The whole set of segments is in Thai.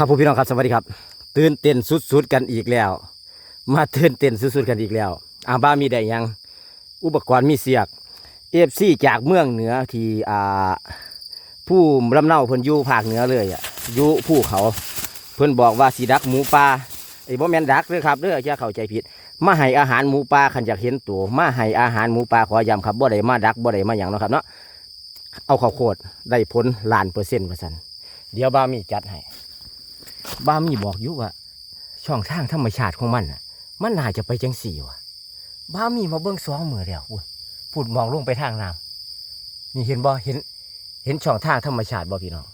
ครับพี่น้องครับสวัสดีครับ ตื่นเต้นสุดๆกันอีกแล้ว มาตื่นเต้นสุดๆกันอีกแล้วอาบ้ามีได้ยัง อุปกรณ์มีเสียกเอฟซีจากเมืองเหนือที่อ่าผู้ลำเนาเพิ่นอยู่ภาคเหนือเลยอะอยู่ภูเขาเพิ่นบอกว่าสีดักหมูป่าไอ้บ่แมนดักเด้อครับเด้ออย่าเข้าใจผิด มาให้อาหารหมูป่าขันอยากเห็นตัวมาให้อาหารหมูป่าขอย้ำครับบ่ได้มาดักบ่ได้มาหยังเนาะครับเนาะเอาข้าวโพดได้ผลล้านเปอร์เซ็นต์ว่าซั่นเดี๋ยวบ้ามีจัดให้ บ้ามีบอกอยู่ว่าช่องทางธรรมชาติของมันน่ะ มันน่าจะไปจังสี่วะบ้ามีมาเบิ้งสองมือแล้วอุ้ยพูดมองลงไปทางน้ำนี่เห็นบ่เห็น เห็นช่องทางธรรมชาติบ่พี่น้อง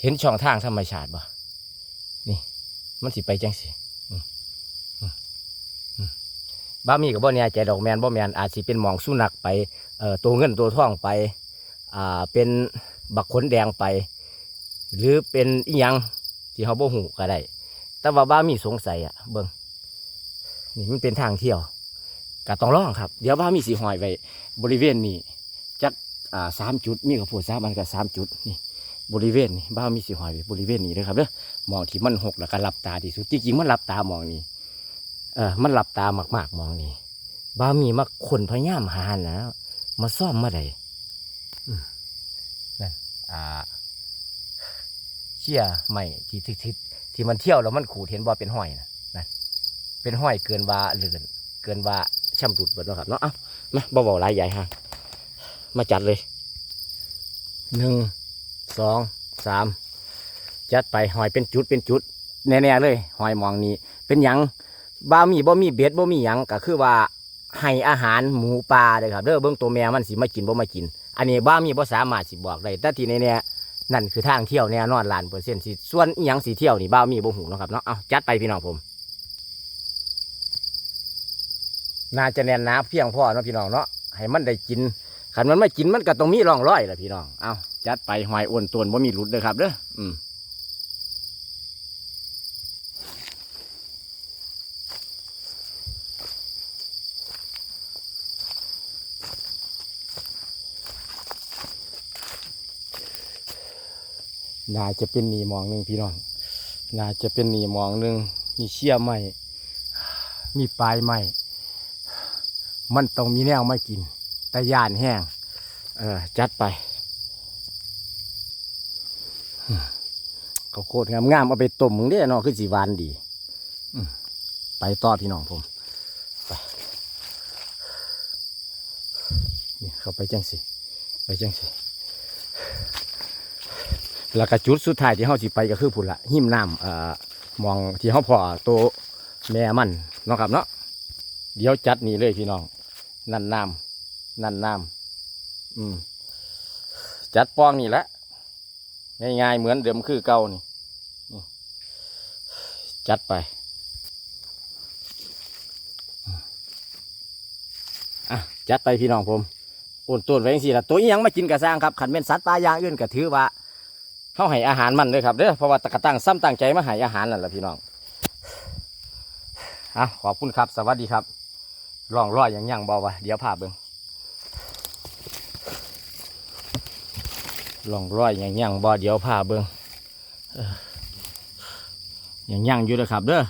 เห็นช่องทางธรรมชาติบ่นี่ มันสิไปจังสี่บ้ามีกับบ่เนี่ยใจดอกแมนบ่แมนอาจสิเป็นหมองสุนัขไปเอ่อตัวเงินตัวทองไปอ่าเป็นบักขนแดงไป หรือเป็นอีหยัง ที่เขาบ่หูก็ได้ แต่ว่าบ้ามีสงสัยอะเบิ่งนี่มันเป็นทางเที่ยวก็ต้องลองครับ เดี๋ยวบ้ามีสีหอยไว้บริเวณนี้จักอ่าสามจุด มีกระโพดสามอันกับสามจุดนี่บริเวณนี้บ้ามีสีหอยไว้บริเวณนี้เลยครับเด้อมองที่มันหกแล้วก็หลับตาที่สุดจริงๆมันหลับตามองนี้เออมันหลับตามากๆมองนี้บ้ามีมาคนพยายามหานะมาซ่อมมาได้อืมนั่นอ่า เชี่ยใหม่ที่ที่ที่ที่มันเที่ยวแล้วมันขูดเห็นบ่เป็นห้อยนะนั่นเป็นห้อยเกินว่าเลื่อนเกินว่าช่ำดุดเบิดแล้วครับเนาะเอ้ามาบ่เบาหลายใหญ่ฮะมาจัดเลยหนึ่งสองสามจัดไปหอยเป็นจุดเป็นจุดแน่ๆเลยหอยมองนี้เป็นหยังบ้ามีบ่มีเบ็ดบ่มีหยังก็คือว่าให้อาหารหมูปลาเลยครับเด้อเบิ่งตัวแม่มันสิมากินบ่มากิน อันนี้บ้ามีบ่สามารถสิบอกได้แต่ที่แน่ๆนั่ นั่นคือทางเที่ยวแน่นอนล้านเปอร์เซ็นต์สิส่วนอหยังสีเที่ยวนี่บ้าวมีบ่หูเนาะครับเนาะเอาจัดไปพี่น้องผม น่าจะแน่นหนาเพียงพอเนาะพี่น้องเนาะให้มันได้กินขันมันไม่กินมันก็ต้องมีร่องรอยแหละพี่น้องเอาจัดไปหอยอ้วนตวนบ่มีหลุดเลยครับเด้ออืม น่าจะเป็นหนีมองหนึ่งพี่น้องน่าจะเป็นหนีมองหนึ่งมีเชี่ยไม้มีปลายไม้มันต้องมีแนวมากินแต่ยานแห้ง เออจัดไปอืมข้าโคตรงามๆเอาไปต้มมึงเด้เนาะคือสีวานดีไปต่อพี่น้องผมไปนี่เข้าไปจังสิไปจังสิ แล้วก็จุดสุดท้ายที่เขาสิไปก็คือพุ่นละหิมน้ำเอ่อมองที่เขาพอตัวแม่มันเนาะครับเนาะเดี๋ยวจัดนี่เลยพี่น้อง นั่นน้ำนั่นน้ำอืมจัดปองนี่แหละง่ายๆเหมือนเดิมคือเก่านี่จัดไปอะจัดไปพี่น้องผมโอนต้นไว้ยังสี่ละตัวยังมากินกระสร้างครับขันเป็นสัตว์ป่ายางอื่นก็ถือว่า เขาให้อาหารมันเลยครับเด้อเพราะว่าตะกะตั้งซ้ำตั้งใจมาให้อาหารนั่นแหละพี่น้องอะขอบคุณครับสวัสดีครับลองรอยอย่างยังบอว่าเดี๋ยวพาเบิ่งลองรอยอย่างยังบอเดี๋ยวพาเบิ่งอย่างยังอยู่เลยครับ เด้อ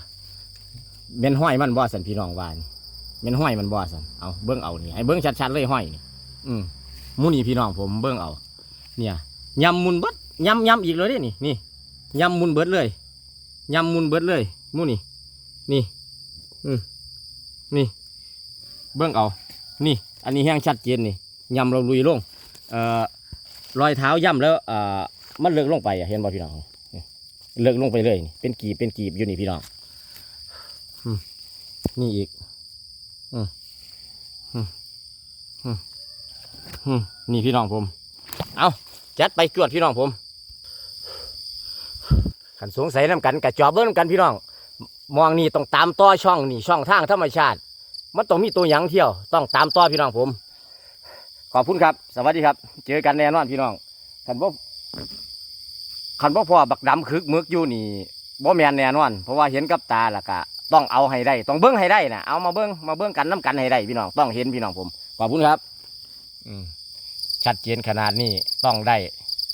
เม็นห้อยมันบ่สันพี่น้องวานเม็นห้อยมันบ่สันเอาเบิ่งเอานี่ให้เบิ่งชัดๆเลยห้อยนี่อืมมูนี่พี่น้องผมเบิ่งเอา เนี่ยยำมุนบิด ย้ำย้ำอีกเลยนี่นี่ย้ำมุนเบิดเลยย้ำมุนเบิดเลยมูนี่นี่อืมนี่เบื้องเอานี่ อันนี้แห้งชัดเจนนี่ย้ำเราลุยลงเอ่อรอยเท้าย่ำแล้วเอ่อมันเลิกลงไปเห็นบ่พี่น้องเลิกลงไปเลยนี่เป็นกีบเป็นกีบอยู่นี่พี่น้องนี่อีกนี่พี่น้องผม เอาจัดไปจวดพี่น้องผม ขันสงสัยน้ำกันกับจอบเบิ้งกันพี่น้อง มองนี่ต้องตามต่อช่องนี่ช่องทางธรรมชาติ มันต้องมีตัวยังเที่ยว ต้องตามต่อพี่น้องผม ขอบคุณครับ สวัสดีครับ เจอกันแน่นอนพี่น้องขันบ่ขันบ่พอบักดำคึกมึกอยู่นี่บ่แมนแน่นอน เพราะว่าเห็นกับตาและกะต้องเอาให้ได้ ต้องเบิ้งให้ได้นะเอามาเบิ้งมาเบิ้งกันน้กันให้ได้พี่น้อง ต้องเห็นพี่น้องผม ขอบคุณครับ อืมชัดเจนขนาดนี้ต้องได้